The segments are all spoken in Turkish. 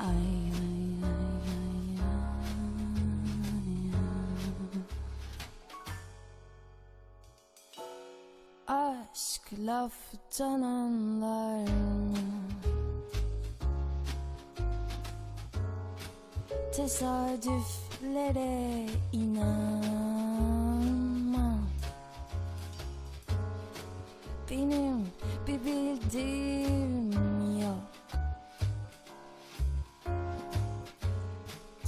Ay ay ay Aşk laftan anlar mı? Tesadüflere inanma Benim bir bildiğim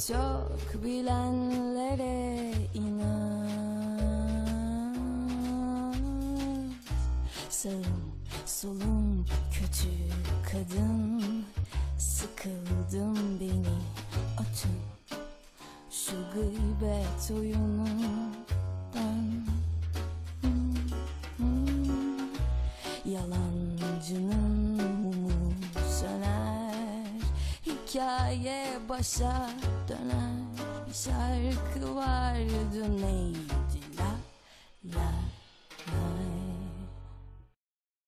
Çok bilenlere inan. Sağım solum kötü kadın. Sıkıldım beni atın. Şu gıybet oyunundan. Hmm, hmm. Yalancının mumu söner Hikaye başa döner Bir şarkı vardı neydi